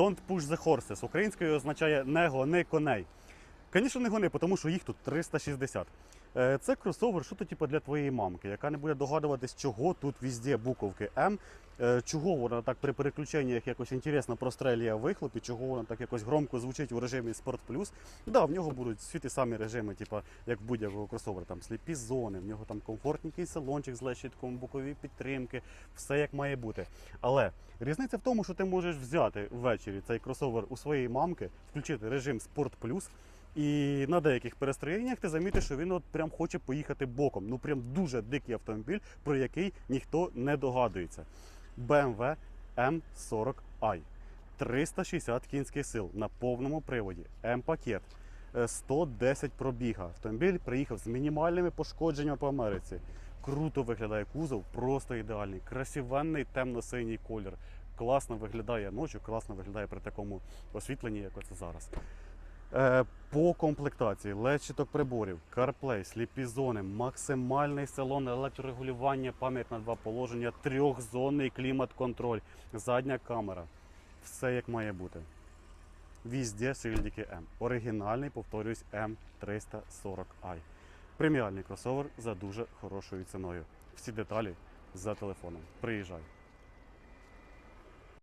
Don't push the horses. Українською означає не гони коней. Звісно, не гони, тому що їх тут 360. Е, Це кросовер, що то типу для твоєї мамки, яка не буде догадуватись, чого тут везде буковки М, чого вона так при переключеннях якось інтересно прострелює вихлоп, і чого вона так якось громко звучить у режимі Sport Plus. Да, в нього будуть всі ті самі режими, типу, як будь-якого кросовера, там сліпі зони, в нього там комфортненький салончик з лещитком, бокові підтримки, все як має бути. Але різниця в тому, що ти можеш взяти ввечері цей кросовер у своєї мамки, включити режим Sport Plus, і на деяких перестроєннях ти замітиш, що він от прям хоче поїхати боком. Ну прям дуже дикий автомобіль, про який ніхто не догадується. BMW M40i. 360 кінських сил на повному приводі. М-пакет. Е, 110 пробіга. Автомобіль приїхав з мінімальними пошкодженнями по Америці. Круто виглядає кузов, просто ідеальний. Красивенний темно-синій колір. Класно виглядає ночі, класно виглядає при такому освітленні, як оце зараз. Е, По комплектації лечиток приборів, CarPlay, сліпі зони, максимальний салон електрорегулювання, пам'ять на два положення, трьохзонний клімат-контроль, задня камера. Все як має бути. Візде шильдики М. Оригінальний, повторюсь, М340i. Преміальний кросовер за дуже хорошою ціною. Всі деталі за телефоном. Приїжджай.